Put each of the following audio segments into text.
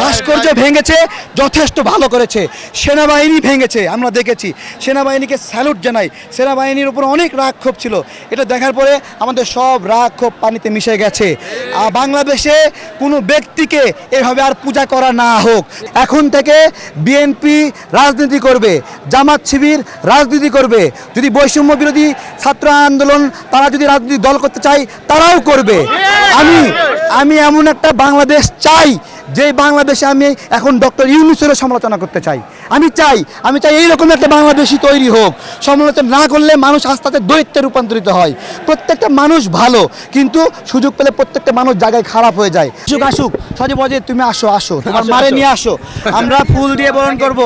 ভাস্কর্য ভেঙেছে, যথেষ্ট ভালো করেছে। সেনাবাহিনী ভেঙেছে, আমরা দেখেছি। সেনাবাহিনীকে স্যালুট জানাই। সেনাবাহিনীর উপর অনেক রাগ ক্ষোভ ছিল। এটা দেখার পরে আমাদের সব রাগ ক্ষোভ পানিতে মিশে গেছে। আর বাংলাদেশে কোনো ব্যক্তিকে এভাবে আর পূজা করা না হোক। এখন থেকে বিএনপি রাজনীতি করবে, জামাত শিবির রাজনীতি করবে। যদি বৈষম্য বিরোধী ছাত্র আন্দোলন তারা যদি রাজনীতি দল করতে চায়, তারাও করবে। আমি আমি এমন একটা বাংলাদেশ চাই যে বাংলাদেশে আমি এখন ডক্টর ইউনুসেরও সমালোচনা করতে চাই আমি চাই আমি চাই এইরকম একটা বাংলাদেশই তৈরি হোক। সমালোচনা না করলে মানুষ আস্তে আস্তে দৈত্যে রূপান্তরিত হয়। প্রত্যেকটা মানুষ ভালো কিন্তু সুযোগ পেলে প্রত্যেকটা মানুষ জায়গায় খারাপ হয়ে যায়। সুযোগ আসুক সজে বজে তুমি আসো আসো তোমার মারে নিয়ে আসো। আমরা ফুল দিয়ে বরণ করব।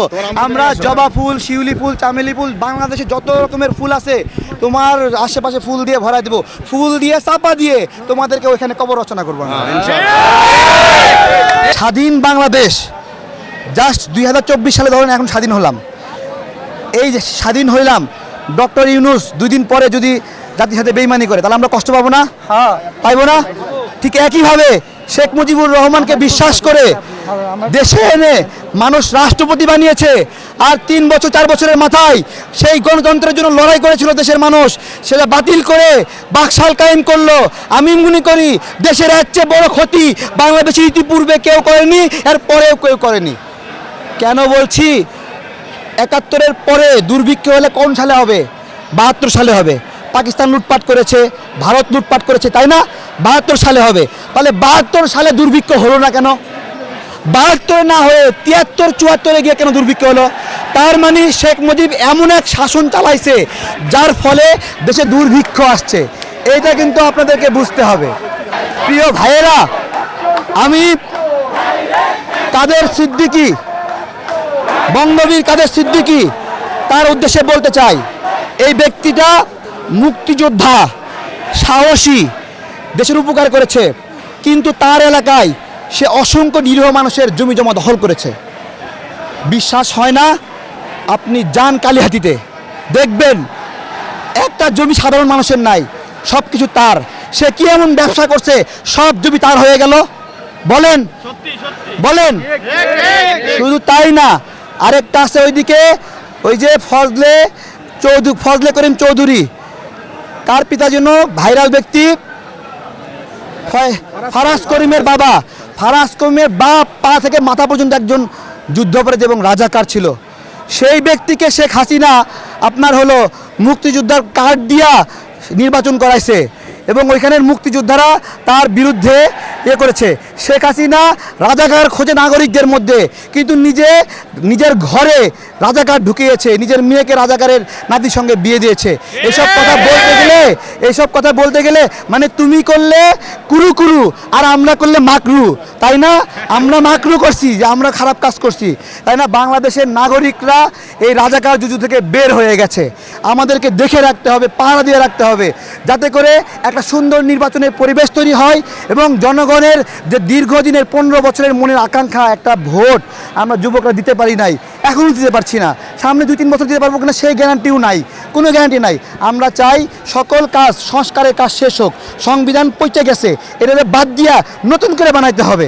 আমরা জবা ফুল শিউলি ফুল চামেলি ফুল বাংলাদেশে যত রকমের ফুল আছে তোমার আশেপাশে ফুল দিয়ে ভরাই দেবো। ফুল দিয়ে চাপা দিয়ে তোমাদেরকে ওইখানে কবর রচনা করব আমরা, ইনশাআল্লাহ। স্বাধীন বাংলাদেশ। জাস্ট দুই হাজার সালে ধরেন এখন স্বাধীন হলাম। এই যে স্বাধীন হইলাম ডক্টর ইউনুস দুই দিন পরে যদি জাতির সাথে বেইমানি করে তাহলে আমরা কষ্ট পাবো না? পাইবো না? ঠিক একইভাবে শেখ মুজিবুর রহমানকে বিশ্বাস করে দেশে এনে মানুষ রাষ্ট্রপতি বানিয়েছে। আর তিন বছর, চার বছরের মাথায় সেই গণতন্ত্রের জন্য লড়াই করেছিল দেশের মানুষ। সেটা বাতিল করে বাকশাল কায়েম করল। আমি মনে করি দেশের এর চেয়ে বড় ক্ষতি বাংলাদেশের ইতিপূর্বে কেউ করেনি এর পরেও কেউ করেনি। কেন বলছি? একাত্তরের পরে দুর্ভিক্ষ হলে কোন সালে হবে? বাহাত্তর সালে হবে। পাকিস্তান লুটপাট করেছে, ভারত লুটপাট করেছে, তাই না? বাহাত্তর সালে হবে। তাহলে বাহাত্তর সালে দুর্ভিক্ষ হলো না কেন? বাহাত্তর না হয়ে তিয়াত্তর, চুয়াত্তরে গিয়ে কেন দুর্ভিক্ষ হলো? তার মানে শেখ মুজিব এমন এক শাসন চালাইছে যার ফলে দেশে দুর্ভিক্ষ আসছে। এইটা কিন্তু আপনাদেরকে বুঝতে হবে। প্রিয় ভাইয়েরা, আমি কাদের সিদ্দিকী? বঙ্গবীর কাদের সিদ্দিকী? তার উদ্দেশ্যে বলতে চাই, এই ব্যক্তিটা মুক্তিযোদ্ধা, সাহসী, দেশের উপকার করেছে। কিন্তু তার এলাকায় সে অসংখ্য নিরীহ মানুষের জমি জমা দখল করেছে। বিশ্বাস হয় না আপনি যান কালীহাতিতে। দেখবেন একটা জমি সাধারণ মানুষের নাই সব কিছু তার। সে কি এমন ব্যবসা করছে সব জমি তার হয়ে গেল? বলেন বলেন। শুধু তাই না আরেকটা আছে ওইদিকে ওই যে ফজলে চৌধু ফজলে করিম চৌধুরী। তার পিতা যেন ভাইরাল ব্যক্তি ফারাজ করিমের বাবা। ফারাজ করিমের বাপ, পা থেকে মাথা পর্যন্ত একজন যুদ্ধপরাধী এবং রাজাকার ছিল। সেই ব্যক্তিকে শেখ হাসিনা আপনার হলো মুক্তিযোদ্ধার কার্ড দিয়া নির্বাচন করাইছে। এবং ওইখানের মুক্তিযোদ্ধারা তার বিরুদ্ধে ইয়ে করেছে। শেখ হাসিনা রাজাকার খোঁজে নাগরিকদের মধ্যে, কিন্তু নিজে, নিজের ঘরে রাজাকার ঢুকিয়েছে, নিজের মেয়েকে রাজাকারের নাতির সঙ্গে বিয়ে দিয়েছে। এসব কথা বলতে গেলে এইসব কথা বলতে গেলে মানে তুমি করলে কুরু কুরু, আর আমরা করলে মাকরু, তাই না? আমরা মাকরু করছি, যে আমরা খারাপ কাজ করছি। তাই না? বাংলাদেশের নাগরিকরা এই রাজাকার যুদ্ধ থেকে বের হয়ে গেছে। আমাদেরকে দেখে রাখতে হবে, পাহারা দিয়ে রাখতে হবে, যাতে করে একটা সুন্দর নির্বাচনের পরিবেশ তৈরি হয় এবং জনগণের যে দীর্ঘদিনের পনেরো বছরের মনের আকাঙ্ক্ষা একটা ভোট আমরা যুবকরা দিতে পারি নাই এখনও দিতে পারছি না। সামনে দুই তিন বছর দিতে পারব কিনা সেই গ্যারান্টিও নাই কোনো গ্যারান্টি নাই। আমরা চাই সকল কাজ সংস্কারের কাজ শেষ হোক সংবিধান পচে গেছে এটা বাদ দিয়া নতুন করে বানাইতে হবে।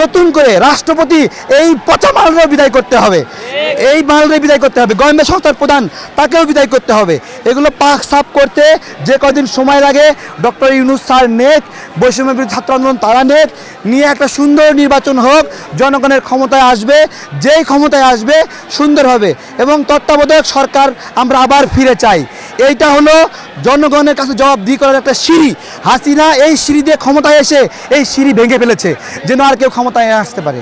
নতুন করে রাষ্ট্রপতি এই পচা মালরে বিদায় করতে হবে। এই মালরে বিদায় করতে হবে। গোয়েন্দা সংস্থার প্রধান, তাকেও বিদায় করতে হবে। এগুলো পাক সাফ করতে যে কদিন সময় লাগে, ডক্টর ইউনুস স্যার নেক, বৈষম্য বিরোধী ছাত্র আন্দোলন তারা নেক, নিয়ে একটা সুন্দর নির্বাচন হোক, জনগণের ক্ষমতায় আসবে, যেই ক্ষমতায় আসবে, সুন্দর হবে এবং তত্ত্বাবধায়ক সরকার আমরা আবার ফিরে চাই। এইটা হলো জনগণের কাছে জবাব জবাবদিহি করার একটা সিঁড়ি। হাসিনা এই সিঁড়ি দিয়ে ক্ষমতায় এসে এই সিঁড়ি ভেঙে ফেলেছে, যেন আর কেউ ক্ষমতায় আসতে পারে।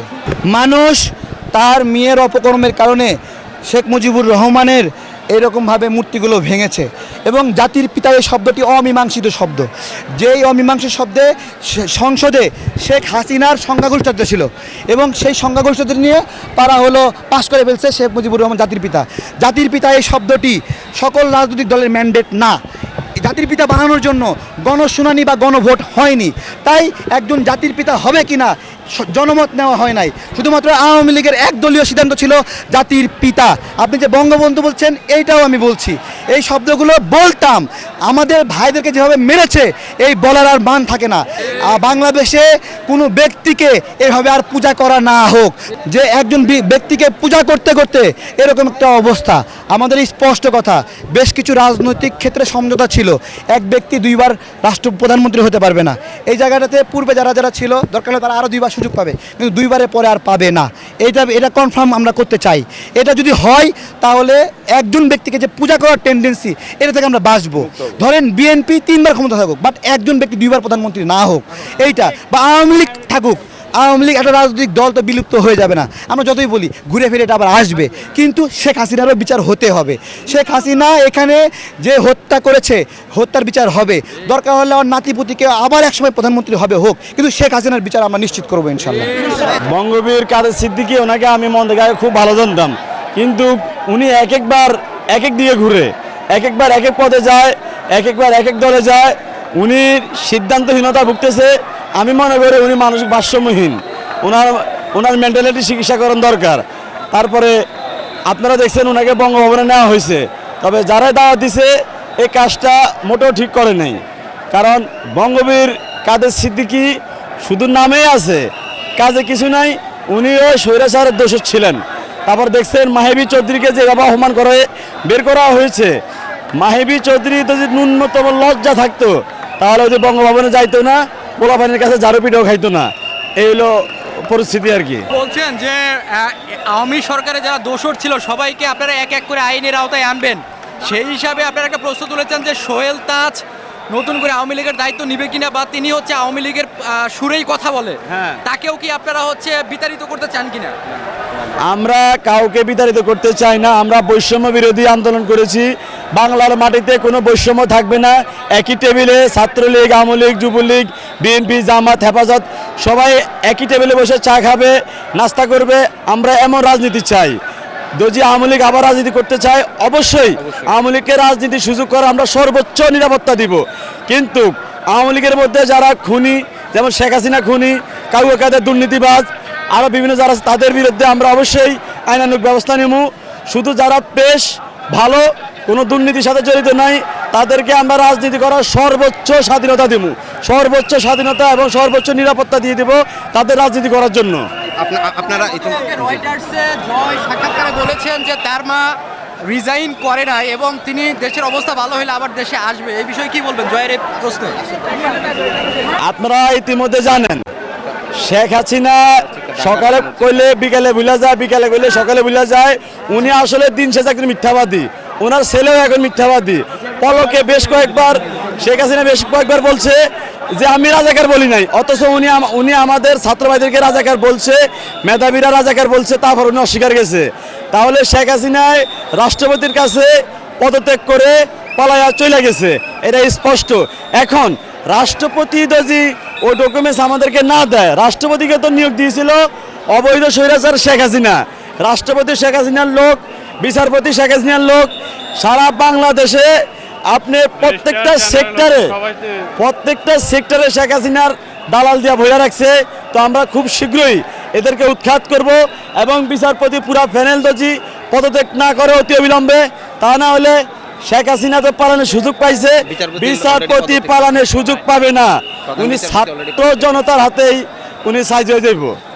মানুষ তার মেয়ের অপকর্মের কারণে শেখ মুজিবুর রহমানের এরকমভাবে মূর্তিগুলো ভেঙেছে এবং জাতির পিতা এই শব্দটি অমীমাংসিত শব্দ। যেই অমীমাংসিত শব্দে সংসদে শেখ হাসিনার সংখ্যাগরিষ্ঠতা ছিল এবং সেই সংখ্যাগরিষ্ঠতা নিয়ে তারা হলো পাশ করে ফেলছে শেখ মুজিবুর রহমান জাতির পিতা। জাতির পিতা এই শব্দটি সকল রাজনৈতিক দলের ম্যান্ডেট না। জাতির পিতা বানানোর জন্য গণশুনানি বা গণভোট হয়নি। তাই একজন জাতির পিতা হবে কিনা স- জনমত নেওয়া হয় নাই। শুধুমাত্র আওয়ামী লীগের একদলীয় সিদ্ধান্ত ছিল জাতির পিতা। আপনি যে বঙ্গবন্ধু বলছেন, এইটাও আমি বলছি। এই শব্দগুলো বলতাম। আমাদের ভাইদেরকে যেভাবে মেরেছে, এই বলার আর মান থাকে না। বাংলাদেশে কোনো ব্যক্তিকে এভাবে আর পূজা করা না হোক। যে একজন ব্যক্তিকে পূজা করতে করতে এরকম একটা অবস্থা। আমাদের স্পষ্ট কথা, বেশ কিছু রাজনৈতিক ক্ষেত্রে সমঝোতা ছিল। এক ব্যক্তি দুইবার রাষ্ট্র প্রধানমন্ত্রী হতে পারবে না। এই জায়গাটাতে পূর্বে যারা যারা ছিল, দরকার হলে তারা আরও দুইবার সুযোগ পাবে কিন্তু দুইবারে পরে আর পাবে না। এটা এটা কনফার্ম আমরা করতে চাই। এটা যদি হয় তাহলে একজন ব্যক্তিকে যে পূজা করার টেন্ডেন্সি এটা থেকে আমরা বাঁচবো। ধরেন বিএনপি তিনবার ক্ষমতা থাকুক বাট একজন ব্যক্তি দুইবার প্রধানমন্ত্রী না হোক এইটা বা আওয়ামী লীগ থাকুক আওয়ামী লীগ একটা রাজনৈতিক দল তো বিলুপ্ত হয়ে যাবে না। আমরা যতই বলি, ঘুরে ফিরে এটা আবার আসবে। কিন্তু শেখ হাসিনারও বিচার হতে হবে। শেখ হাসিনা এখানে যে হত্যা করেছে, হত্যার বিচার হবে। দরকার হলে আমার নাতিপুতিকে আবার একসময় প্রধানমন্ত্রী হবে হোক। কিন্তু শেখ হাসিনার বিচার আমরা নিশ্চিত করব ইনশাল্লাহ বঙ্গবীর কাদের সিদ্দিকি, ওনাকে আমি মন থেকে খুব ভালো জানতাম। কিন্তু উনি এক একবার, এক এক দিকে ঘুরে, এক একবার এক এক পদে যায়, এক একবার এক এক দলে যায়। উনি সিদ্ধান্তহীনতা ভুগতেছে। আমি মনে করি উনি মানসিক ভারসাম্যহীন। ওনার ওনার মেন্টালিটি চিকিৎসা করার দরকার। তারপরে আপনারা দেখছেন ওনাকে বঙ্গভবনে নেওয়া হয়েছে। তবে যারা দাওয়াত দিছে, এই কাজটা মোটেও ঠিক করে নাই। কারণ বঙ্গবীর কাদের সিদ্দিকি শুধু নামেই আছে, কাজে কিছু নাই, উনিও স্বৈরাচারের দোষ ছিলেন। তারপর দেখছেন মাহেবী চৌধুরীকে যেভাবে অপমান করে বের করা হয়েছে। মাহেবী চৌধুরী যদি ন্যূনতম লজ্জা থাকতো, তাহলে যদি বঙ্গভবনে যাইতো না পোলাপানির কাছে জারু পিঠেও খাইতো না। এই হলো পরিস্থিতি আর কি। বলছেন যে আওয়ামী সরকারে যারা দোষর ছিল সবাইকে আপনারা এক এক করে আইনের আওতায় আনবেন। সেই হিসাবে আপনারা একটা প্রশ্ন তুলেছেন যে সোহেল তাজ নতুন করে আওয়ামী লীগের দায়িত্ব নিবে কিনা বা তিনি হচ্ছে আওয়ামী লীগের সুরেই কথা বলে। হ্যাঁ। তাকেও কি আপনারা হচ্ছে বিতাড়িত করতে চান কিনা? আমরা কাউকে বিতাড়িত করতে চাই না, আমরা বৈষম্য বিরোধী আন্দোলন করেছি। বাংলার মাটিতে কোনো বৈষম্য থাকবে না। একই টেবিলে ছাত্রলীগ আওয়ামী লীগ যুবলীগ, বিএনপি, জামাত, হেফাজত, সবাই একই টেবিলে বসে চা খাবে, নাস্তা করবে। আমরা এমন রাজনীতি চাই। যদি আওয়ামী লীগ আবার রাজনীতি করতে চায়, অবশ্যই আওয়ামী লীগকে রাজনীতির সুযোগ করে আমরা সর্বোচ্চ নিরাপত্তা দিব। কিন্তু আওয়ামী লীগের মধ্যে যারা খুনি, যেমন শেখ হাসিনা খুনি, কাউকে কাদের দুর্নীতিবাজ আরও বিভিন্ন যারা আছে তাদের বিরুদ্ধে আমরা অবশ্যই আইনানুক ব্যবস্থা নেব। শুধু যারা বেশ ভালো কোনো দুর্নীতির সাথে জড়িত নাই তাদেরকে আমরা রাজনীতি করার সর্বোচ্চ স্বাধীনতা দেব। সর্বোচ্চ স্বাধীনতা এবং সর্বোচ্চ নিরাপত্তা দিয়ে দেব তাদের রাজনীতি করার জন্য। আপনারা সাক্ষাৎকারে বলেছেন যে তার মা রিজাইন করে নাই এবং তিনি দেশের অবস্থা ভালো হলে আবার দেশে আসবে। এই বিষয়ে কি বলবেন? জয়ের এই প্রশ্নে। আপনারা ইতিমধ্যে জানেন শেখ হাসিনা সকালে কইলে বিকালে ভুলা যায় বিকালে কইলে সকালে ভুলা যায়। উনি আসলে দিন শেষ একজন মিথ্যাবাদী। ওনার ছেলেও এখন মিথ্যাবাদী। পলকে বেশ কয়েকবার শেখ হাসিনা বেশ কয়েকবার বলছে যে আমি রাজাকার বলি নাই। অথচ উনি উনি আমাদের ছাত্রবাদীদেরকে রাজাকার বলছে মেধাবীরা রাজাকার বলছে তারপর উনি অস্বীকার গেছে। তাহলে শেখ হাসিনায় রাষ্ট্রপতির কাছে পদত্যাগ করে পালায়া চলে গেছে। এটা স্পষ্ট। এখন রাষ্ট্রপতি যদি ও ডকুমেন্টস আমাদেরকে না দেয়। রাষ্ট্রপতিকে তো নিয়োগ দিয়েছিল অবৈধ স্বৈরাচার শেখ হাসিনা। রাষ্ট্রপতি শেখ হাসিনার লোক বিচারপতি শেখ হাসিনার লোক সারা বাংলাদেশে আপনি প্রত্যেকটা সেক্টরে প্রত্যেকটা সেক্টরে শেখ হাসিনার দালাল দিয়া ভরে রাখছে। তো আমরা খুব শীঘ্রই এদেরকে উৎখাত করব এবং বিচারপতি পুরা প্যানেল দজি পদত্যাগ না করে অতি অবিলম্বে। তা না হলে শেখ হাসিনা তো পালানোর সুযোগ পাইছে বিচারপতি পালানোর সুযোগ পাবে না। উনি ছাত্র জনতার হাতেই উনি সাহায্য হয়ে যাইব